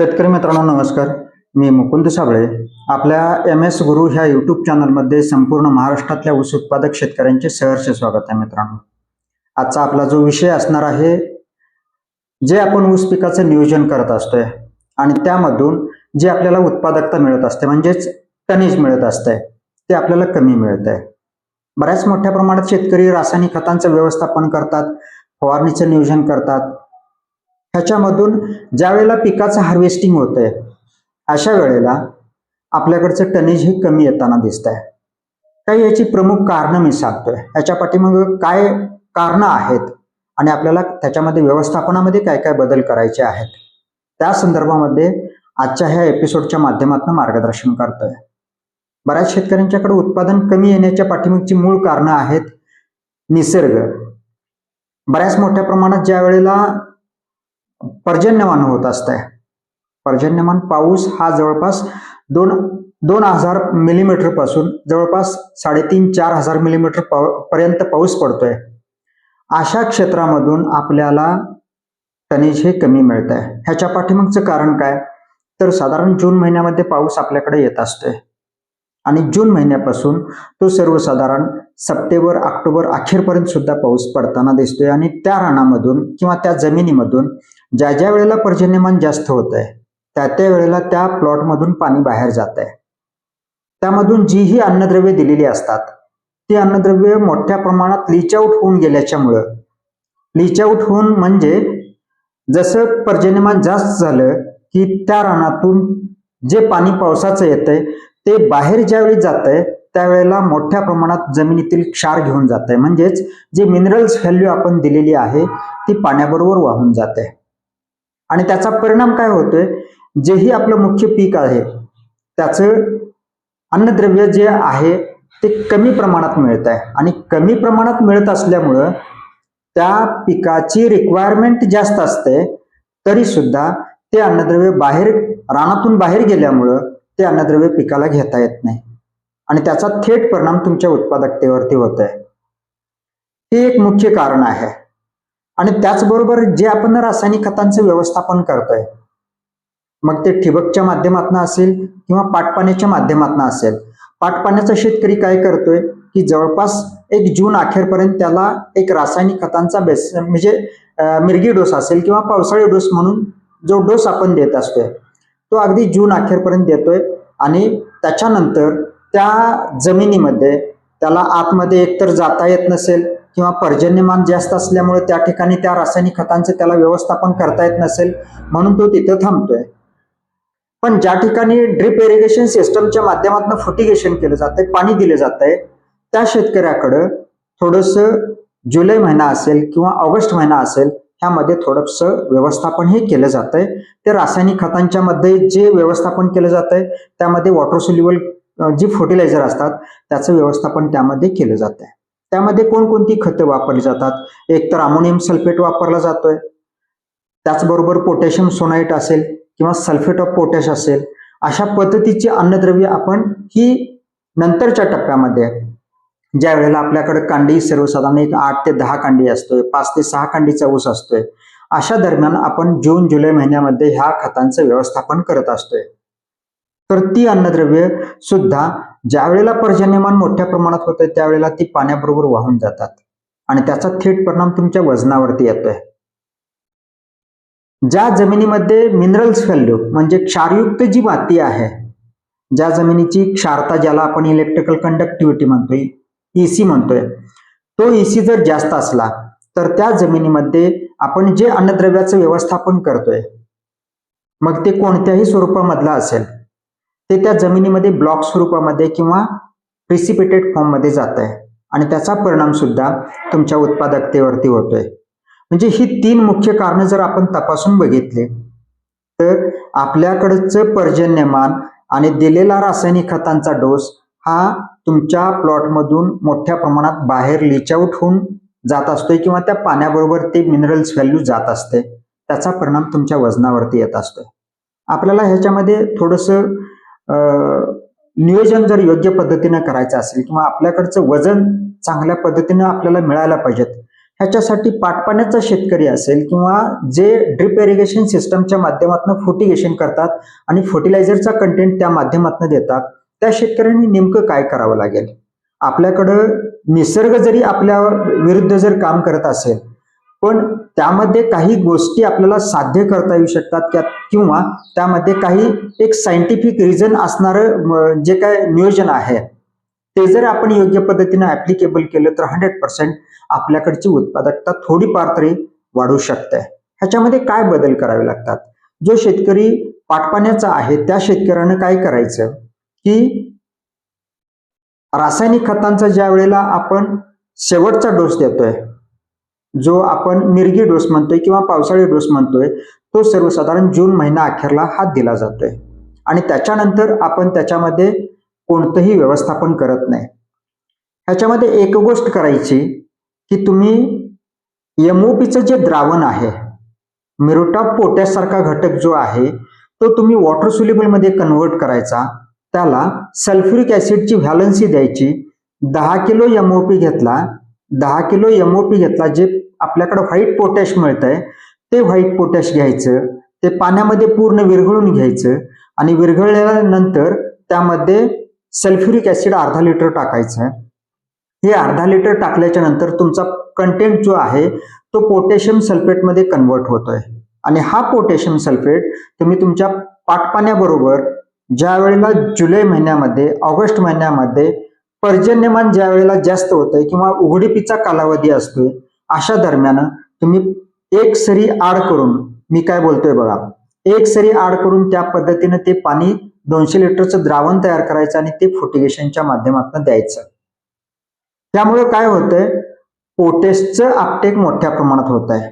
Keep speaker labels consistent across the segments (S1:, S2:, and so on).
S1: शेतकरी मित्रांनो नमस्कार. मी मुकुंद साबळे. आपल्या एम एस गुरु ह्या यूट्यूब चॅनलमध्ये संपूर्ण महाराष्ट्रातल्या ऊस उत्पादक शेतकऱ्यांचे सहर्ष स्वागत आहे मित्रांनो. आजचा आपला जो विषय असणार आहे जे आपण ऊस पिकाचं नियोजन करत असतोय आणि त्यामधून जे आपल्याला उत्पादकता मिळत असते म्हणजेच टनेज मिळत असतंय ते आपल्याला कमी मिळत आहे बऱ्याच मोठ्या प्रमाणात शेतकरी रासायनिक खतांचं व्यवस्थापन करतात फवारणीचं नियोजन करतात ह्याच्यामधून ज्या वेळेला पिकाचं हार्वेस्टिंग होतंय अशा वेळेला आपल्याकडचं टनेज हे कमी येताना दिसत आहे काही याची प्रमुख कारणं मी सांगतोय. याच्या पाठीमागं काय कारणं आहेत आणि आपल्याला त्याच्यामध्ये व्यवस्थापनामध्ये काय काय बदल करायचे आहेत त्या संदर्भामध्ये आजच्या ह्या एपिसोडच्या माध्यमातून मार्गदर्शन करतोय. बऱ्याच शेतकऱ्यांच्याकडे उत्पादन कमी येण्याच्या पाठीमागची मूळ कारणं आहेत निसर्ग. बऱ्याच मोठ्या प्रमाणात ज्या वेळेला पर्जन्यमान होत असतंय. पर्जन्यमान पाऊस हा जवळपास दोन दोन हजार मिलीमीटरपासून जवळपास साडेतीन चार हजार मिलीमीटर पाव- पर्यंत पाऊस पडतोय. अशा क्षेत्रामधून आपल्याला टनेज हे कमी मिळत आहे ह्याच्या पाठीमागचं कारण काय? तर साधारण जून महिन्यामध्ये पाऊस आपल्याकडे येत असतोय. आणि जून महिन्यापासून तो सर्वसाधारण सप्टेंबर ऑक्टोबर अखेरपर्यंत सुद्धा पाऊस पडताना दिसतोय. आणि त्या रानामधून किंवा त्या जमिनीमधून ज्या ज्या वेळेला पर्जन्यमान जास्त होत आहे त्या त्या वेळेला त्या प्लॉटमधून पाणी बाहेर जात आहे त्यामधून जी ही अन्नद्रव्ये दिलेली असतात. ती अन्नद्रव्ये मोठ्या प्रमाणात लीच आउट होऊन गेल्याच्यामुळं लीच आउट होऊन म्हणजे जसं पर्जन्यमान जास्त झालं की त्या रानातून जे पाणी पावसाचं येतंय ते बाहेर ज्यावेळी जात आहे त्यावेळेला मोठ्या प्रमाणात जमिनीतील क्षार घेऊन जात आहे म्हणजेच जे मिनरल्स व्हॅल्यू आपण दिलेली आहे ती पाण्याबरोबर वाहून जाते आणि त्याचा परिणाम काय होतोय? जेही आपलं मुख्य पीक आहे त्याचं अन्नद्रव्य जे आहे ते कमी प्रमाणात मिळत आहे. आणि कमी प्रमाणात मिळत असल्यामुळं त्या पिकाची रिक्वायरमेंट जास्त असते तरी सुद्धा ते अन्नद्रव्य बाहेर रानातून बाहेर गेल्यामुळं ते अन्नद्रव्य पिकाला घेता येत नाही. आणि त्याचा थेट परिणाम तुमच्या उत्पादकतेवरती होत आहे हे एक मुख्य कारण आहे. आणि त्याचबरोबर जे आपण रासायनिक खतांचं व्यवस्थापन करतोय मग ते ठिबकच्या माध्यमातून असेल किंवा पाटपाण्याच्या माध्यमातून असेल. पाटपाण्याचा शेतकरी काय करतोय की जवळपास एक जून अखेरपर्यंत त्याला एक रासायनिक खतांचा बेस म्हणजे मिरगी डोस असेल किंवा पावसाळी डोस म्हणून जो डोस आपण देत असतोय तो अगदी जून अखेरपर्यंत देतोय आणि त्याच्यानंतर त्या जमिनीमध्ये त्याला आतमध्ये एकतर जाता येत नसेल किंवा पर्जन्यमान जास्त असल्यामुळे त्या ठिकाणी त्या रासायनिक खतांचं त्याला व्यवस्थापन करता येत नसेल म्हणून तो तिथं थांबतोय. पण ज्या ठिकाणी ड्रिप इरिगेशन सिस्टमच्या माध्यमातून फुटिगेशन केलं जातंय पाणी दिलं जातंय त्या शेतकऱ्याकडं थोडंसं जुलै महिना असेल किंवा ऑगस्ट महिना असेल ह्यामध्ये थोडंसं व्यवस्थापन हे केलं जातंय. ते रासायनिक खतांच्या मध्ये जे व्यवस्थापन केलं जातंय त्यामध्ये वॉटर सोल्युबल जी फर्टिलायझर असतात त्याचं व्यवस्थापन त्यामध्ये केलं जात आहे त्यामध्ये कोणकोणती खतं वापरली जातात? एक तर अमोनियम सल्फेट वापरला जातोय. त्याचबरोबर पोटॅशियम सोनाईट असेल किंवा सल्फेट ऑफ पोटॅश असेल अशा पद्धतीची अन्नद्रव्य आपण ही नंतरच्या टप्प्यामध्ये ज्या वेळेला आपल्याकडे कांडी सर्वसाधारण एक आठ ते दहा कांडी असतोय पाच ते सहा कांडीचा ऊस असतोय अशा दरम्यान आपण जून जुलै महिन्यामध्ये ह्या खतांचं व्यवस्थापन करत असतोय. तर ती अन्नद्रव्य सुद्धा ज्या वेळेला पर्जन्यमान मोठ्या प्रमाणात होतंय त्यावेळेला ती पाण्याबरोबर वाहून जातात. आणि त्याचा थेट परिणाम तुमच्या वजनावरती येतोय. ज्या जमिनीमध्ये मिनरल्स व्हॅल्यू म्हणजे क्षारयुक्त जी माती आहे ज्या जमिनीची क्षारता ज्याला आपण इलेक्ट्रिकल कंडक्टिव्हिटी म्हणतोय ईसी म्हणतोय तो ईसी जर जास्त असला तर त्या जमिनीमध्ये आपण जे अन्नद्रव्याचं व्यवस्थापन करतोय मग ते कोणत्याही स्वरूपामधला असेल. ते त्या जमिनीमध्ये ब्लॉक स्वरूपामध्ये किंवा प्रिसिपिटेड फॉर्ममध्ये जात आहे आणि त्याचा परिणाम सुद्धा तुमच्या उत्पादकतेवरती होतोय. म्हणजे ही तीन मुख्य कारणं जर आपण तपासून बघितले तर आपल्याकडचं पर्जन्यमान आणि दिलेला रासायनिक खतांचा डोस हा तुमच्या प्लॉटमधून मोठ्या प्रमाणात बाहेर लिचआउट होऊन जात असतोय किंवा त्या पाण्याबरोबर ते मिनरल्स व्हॅल्यू जात असते. त्याचा परिणाम तुमच्या वजनावरती येत असतोय. आपल्याला ह्याच्यामध्ये थोडंसं नियोजन जर योग्य पद्धतीनं करायचं असेल किंवा आपल्याकडचं वजन चांगल्या पद्धतीनं आपल्याला मिळायला पाहिजेत ह्याच्यासाठी पाटपाण्याचा शेतकरी असेल किंवा जे ड्रिप इरिगेशन सिस्टमच्या माध्यमातून फोर्टिगेशन करतात आणि फर्टिलायझरचा कंटेंट त्या माध्यमातून देतात त्या शेतकऱ्यांनी नेमकं काय करावं लागेल? आपल्याकडं निसर्ग जरी आपल्या विरुद्ध जर काम करत असेल पण त्यामध्ये काही गोष्टी आपल्याला साध्य करता येऊ शकतात किंवा त्यामध्ये काही एक सायंटिफिक रिझन असणारं जे काय नियोजन आहे ते जर आपण योग्य पद्धतीने ऍप्लिकेबल केलं तर हंड्रेड पर्सेंट आपल्याकडची उत्पादकता थोडीफार तरी वाढू शकते. ह्याच्यामध्ये काय बदल करावे लागतात? जो शेतकरी पाटपाण्याचा आहे त्या शेतकऱ्यानं काय करायचं? की रासायनिक खतांचा ज्या वेळेला आपण शेवटचा डोस देतोय जो आपण मिरगी डोस म्हणतोय किंवा पावसाळी डोस म्हणतोय तो सर्वसाधारण जून महिना अखेरला हात दिला जातोय. आणि त्याच्यानंतर आपण त्याच्यामध्ये कोणतंही व्यवस्थापन करत नाही. ह्याच्यामध्ये एक गोष्ट करायची की तुम्ही एमओपीचं जे द्रावण आहे मिरोटॉप पोट्यासारखा घटक जो आहे तो तुम्ही वॉटर सुलेबलमध्ये कन्वर्ट करायचा. त्याला सल्फ्युरिक ऍसिडची व्हॅलन्सी द्यायची. दहा किलो एमओपी घेतला दहा किलो एमओपी घेतला जे आपल्याकडे व्हाईट पोटॅश मिळतंय ते व्हाईट पोटॅश घ्यायचं ते पाण्यामध्ये पूर्ण विरघळून घ्यायचं आणि विरघळल्यानंतर त्यामध्ये सल्फ्युरिक ऍसिड अर्धा लिटर टाकायचं. हे अर्धा लिटर टाकल्याच्या नंतर तुमचा कंटेंट जो आहे तो पोटॅशियम सल्फेटमध्ये कन्वर्ट होतोय. आणि हा पोटॅशियम सल्फेट तुम्ही तुमच्या पाटपाण्याबरोबर ज्या वेळेला जुलै महिन्यामध्ये ऑगस्ट महिन्यामध्ये पर्जन्यमान ज्या वेळेला जास्त होतंय किंवा उघडीपीचा कालावधी असतोय अशा दरम्यान तुम्ही एक सरी आड करून मी काय बोलतोय बघा एक सरी आड करून त्या पद्धतीने ते पाणी दोनशे लिटरचं द्रावण तयार करायचं आणि ते फुटिगेशनच्या माध्यमातून द्यायचं. त्यामुळे काय होतंय पोटॅशचं आपटेक मोठ्या प्रमाणात होत आहे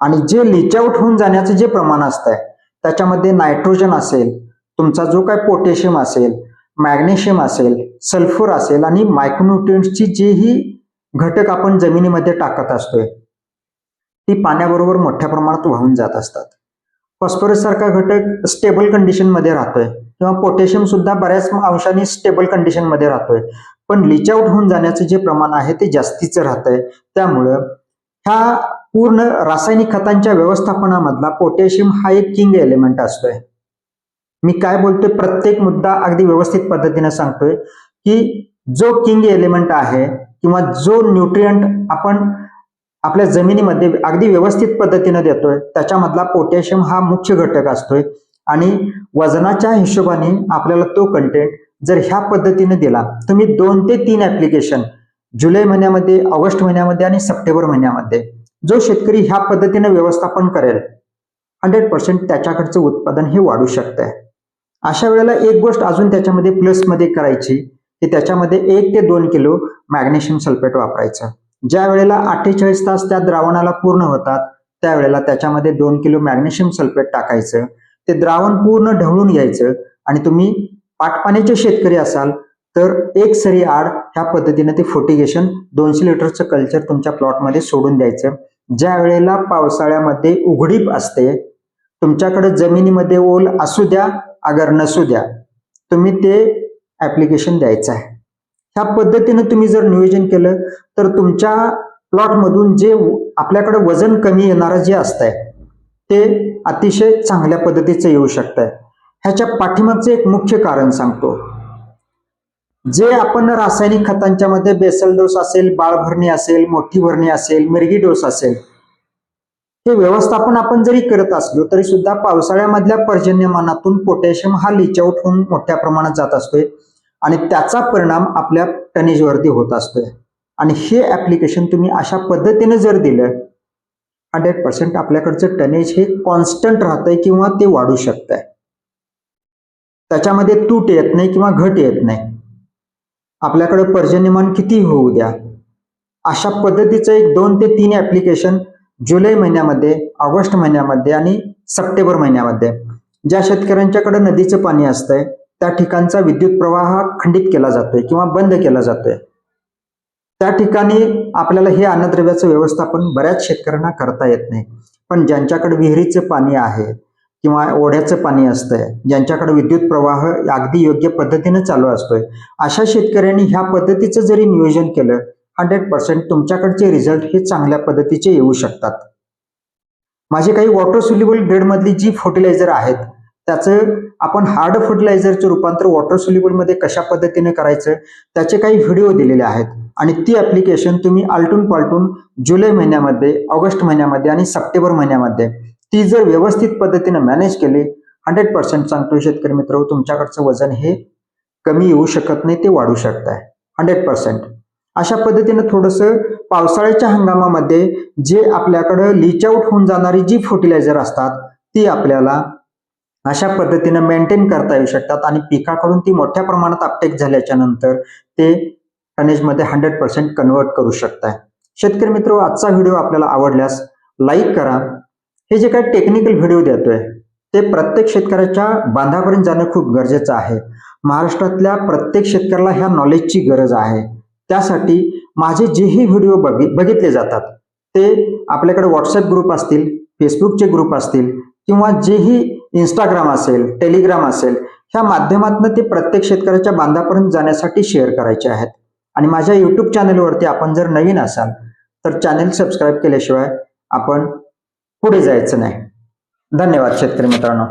S1: आणि जे लिच आउट होऊन जाण्याचं जे प्रमाण असतंय त्याच्यामध्ये नायट्रोजन असेल तुमचा जो काय पोटॅशियम असेल मॅग्नेशियम असेल सल्फर असेल आणि मायक्रोन्युट्रियन्सची जेही घटक आपण जमिनीमध्ये टाकत असतोय ती पाण्याबरोबर मोठ्या प्रमाणात वाहून जात असतात. फॉस्फरस सारखा घटक स्टेबल कंडिशनमध्ये राहतोय किंवा पोटॅशियम सुद्धा बऱ्याच अंशाने स्टेबल कंडिशनमध्ये राहतोय. पण लिच आउट होऊन जाण्याचं जे प्रमाण आहे ते जास्तीचं राहतंय. त्यामुळं ह्या पूर्ण रासायनिक खतांच्या व्यवस्थापनामधला पोटॅशियम हा एक किंग एलिमेंट असतोय. मी काय बोलतोय प्रत्येक मुद्दा अगदी व्यवस्थित पद्धतीने सांगतोय की जो किंग एलिमेंट आहे किंवा जो न्यूट्रियंट आपण आपल्या जमिनीमध्ये अगदी व्यवस्थित पद्धतीने देतोय त्याच्यामधला पोटॅशियम हा मुख्य घटक असतोय. आणि वजनाच्या हिशोबाने आपल्याला तो कंटेंट जर ह्या पद्धतीने दिला तुम्ही दोन ते तीन ऍप्लिकेशन जुलै महिन्यामध्ये ऑगस्ट महिन्यामध्ये आणि सप्टेंबर महिन्यामध्ये जो शेतकरी ह्या पद्धतीने व्यवस्थापन करेल हंड्रेड पर्सेंट त्याच्याकडचं उत्पादन हे वाढू शकतंय. अशा वेळेला एक गोष्ट अजून त्याच्यामध्ये प्लसमध्ये करायची की त्याच्यामध्ये एक ते दोन किलो मॅग्नेशियम सल्फेट वापरायचं. ज्या वेळेला अठ्ठेचाळीस तास त्या द्रावणाला पूर्ण होतात त्यावेळेला त्याच्यामध्ये दोन किलो मॅग्नेशियम सल्फेट टाकायचं. ते द्रावण पूर्ण ढवळून घ्यायचं आणि तुम्ही पाटपाण्याचे शेतकरी असाल तर एक सरी आड ह्या पद्धतीने ते फोटिगेशन दोनशे लिटरचं कल्चर तुमच्या प्लॉटमध्ये सोडून द्यायचं. ज्या वेळेला पावसाळ्यामध्ये उघडीप असते तुमच्याकडे जमिनीमध्ये ओल असू द्या अगर नसू द्या तुम्ही ते ऍप्लिकेशन द्यायचं आहे. ह्या पद्धतीनं तुम्ही जर नियोजन केलं तर तुमच्या प्लॉटमधून जे आपल्याकडे वजन कमी येणारं जे असतंय ते अतिशय चांगल्या पद्धतीचं येऊ शकतंय. ह्याच्या पाठीमागचं एक मुख्य कारण सांगतो. जे आपण रासायनिक खतांच्या मध्ये बेसल डोस असेल बाळभरणी असेल मोठी भरणी असेल मिरगी डोस असेल हे व्यवस्थापन आपण जरी करत असलो तरी सुद्धा पावसाळ्यामधल्या पर्जन्यमानातून पोटॅशियम हा लिचआउट होऊन मोठ्या प्रमाणात जात असतोय. आणि त्याचा परिणाम आपल्या टनेजवरती होत असतोय. आणि हे ऍप्लिकेशन तुम्ही अशा पद्धतीने जर दिलं हंड्रेड पर्सेंट आपल्याकडचं टनेज हे कॉन्स्टंट राहतंय किंवा ते वाढू शकतंय. त्याच्यामध्ये तूट येत नाही किंवा घट येत नाही. आपल्याकडे पर्जन्यमान किती होऊ द्या. अशा पद्धतीचं एक दोन ते तीन ऍप्लिकेशन जुलै महिन्यामध्ये ऑगस्ट महिन्यामध्ये आणि सप्टेंबर महिन्यामध्ये. ज्या शेतकऱ्यांच्याकडे नदीचं पाणी असतंय त्या ठिकाणचा विद्युत प्रवाह खंडित केला जातोय किंवा बंद केला जातोय. त्या ठिकाणी आपल्याला हे अन्नद्रव्याचं व्यवस्थापन बऱ्याच शेतकऱ्यांना करता येत नाही. पण ज्यांच्याकडे विहिरीचं पाणी आहे किंवा ओढ्याचं पाणी असतंय ज्यांच्याकडे विद्युत प्रवाह अगदी योग्य पद्धतीने चालू असतोय अशा शेतकऱ्यांनी ह्या पद्धतीचं जरी नियोजन केलं हंड्रेड पर्सेंट तुमच्याकडचे रिझल्ट हे चांगल्या पद्धतीचे येऊ शकतात. माझे काही वॉटर सुलिबल ग्रेडमधली जी फर्टिलायझर आहेत त्याचं आपण हार्ड फर्टिलायझरचं रूपांतर वॉटर सुलिबलमध्ये कशा पद्धतीने करायचं त्याचे काही व्हिडिओ दिलेले आहेत. आणि ती ॲप्लिकेशन तुम्ही आलटून पालटून जुलै महिन्यामध्ये ऑगस्ट महिन्यामध्ये आणि सप्टेंबर महिन्यामध्ये ती जर व्यवस्थित पद्धतीने मॅनेज केली हंड्रेड पर्सेंट सांगतो शेतकरी मित्र तुमच्याकडचं वजन हे कमी येऊ शकत नाही ते वाढू शकत आहे हंड्रेड पर्सेंट. अशा पद्धतीनं थोडंसं पावसाळ्याच्या हंगामामध्ये जे आपल्याकडं लीच आउट होऊन जाणारी जी फर्टिलायझर असतात ती आपल्याला अशा पद्धतीनं मेंटेन करता येऊ शकतात आणि पिकाकडून ती मोठ्या प्रमाणात अपटेक झाल्याच्यानंतर ते टनेजमध्ये हंड्रेड पर्सेंट कन्वर्ट करू शकताय. शेतकरी मित्र आजचा व्हिडिओ आपल्याला आवडल्यास लाईक करा. हे जे काही टेक्निकल व्हिडिओ देतोय ते प्रत्येक शेतकऱ्याच्या बांधापर्यंत जाणं खूप गरजेचं आहे. महाराष्ट्रातल्या प्रत्येक शेतकऱ्याला ह्या नॉलेजची गरज आहे. त्यासाठी माझे जेही व्हिडिओ बघि बघितले जातात ते आपल्याकडे व्हॉट्सअप ग्रुप असतील फेसबुकचे ग्रुप असतील किंवा जेही इंस्टाग्राम असेल टेलिग्राम असेल ह्या माध्यमातून ते प्रत्येक शेतकऱ्याच्या बांधापर्यंत जाण्यासाठी शेअर करायचे आहेत. आणि माझ्या यूट्यूब चॅनलवरती आपण जर नवीन असाल तर चॅनल सबस्क्राईब केल्याशिवाय आपण पुढे जायचं नाही. धन्यवाद शेतकरी मित्रांनो.